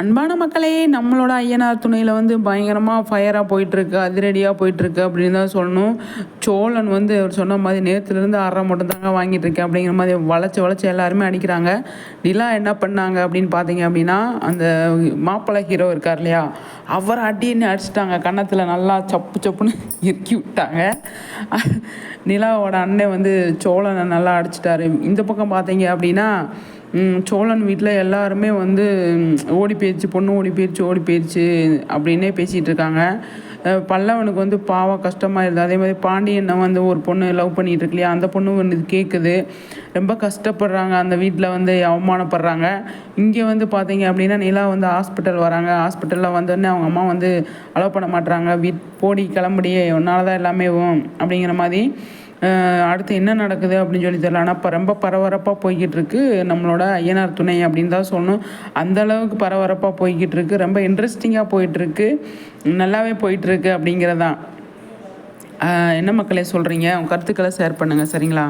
அன்பான மக்களே நம்மளோட ஐயனார் துணையில் வந்து பயங்கரமாக ஃபயராக போயிட்டுருக்கு அதிரடியாக போயிட்டுருக்கு அப்படின்னு தான் சொல்லணும். சோழன் வந்து அவர் சொன்ன மாதிரி நேரத்துலேருந்து அரை மட்டும் தாங்க வாங்கிட்டு இருக்கேன் அப்படிங்கிற மாதிரி வளைச்சி வளைச்சி எல்லாருமே அடிக்கிறாங்க. நிலா என்ன பண்ணாங்க அப்படின்னு பார்த்தீங்க அப்படின்னா அந்த மாப்பிள்ளை ஹீரோ இருக்கார் இல்லையா அவர் அடின்னு அடிச்சிட்டாங்க. கன்னத்தில் நல்லா சப்பு சப்புன்னு இறுக்கி விட்டாங்க. நிலாவோட அண்ணன் வந்து சோழனை நல்லா அடிச்சிட்டாரு. இந்த பக்கம் பார்த்தீங்க அப்படின்னா சோழன் வீட்டில் எல்லாருமே வந்து ஓடி போயிடுச்சு பொண்ணு ஓடி போயிடுச்சு ஓடி போயிடுச்சு அப்படின்னே பேசிகிட்டு இருக்காங்க. பல்லவனுக்கு வந்து பாவம் இருந்தது. அதே மாதிரி பாண்டியனை வந்து ஒரு பொண்ணு லவ் பண்ணிகிட்டு இருக்கு இல்லையா? அந்த பொண்ணு வந்து கேட்குது ரொம்ப கஷ்டப்படுறாங்க. அந்த வீட்டில் வந்து அவமானப்படுறாங்க. இங்கே வந்து பார்த்தீங்க அப்படின்னா நிலா வந்து ஹாஸ்பிட்டல் வராங்க. ஹாஸ்பிட்டலில் வந்தோடனே அவங்க அம்மா வந்து அலோவ் பண்ண மாட்டுறாங்க வீட் போடி கிளம்புடியே உன்னால தான் எல்லாமே அப்படிங்கிற மாதிரி அடுத்து என்ன நடக்குது அப்படின்னு சொல்லி தெரியல. ஆனால் இப்போ ரொம்ப பரபரப்பாக போய்கிட்டு இருக்கு நம்மளோட ஐயனார் துணை அப்படின்னு தான் சொல்லணும். அந்த அளவுக்கு பரபரப்பாக போய்கிட்டு இருக்கு ரொம்ப இன்ட்ரெஸ்டிங்காக போயிட்டுருக்கு. நல்லாவே போயிட்டுருக்கு அப்படிங்கிறதான். என்ன மக்களே சொல்கிறீங்க உங்கள் கருத்துக்களை ஷேர் பண்ணுங்கள் சரிங்களா?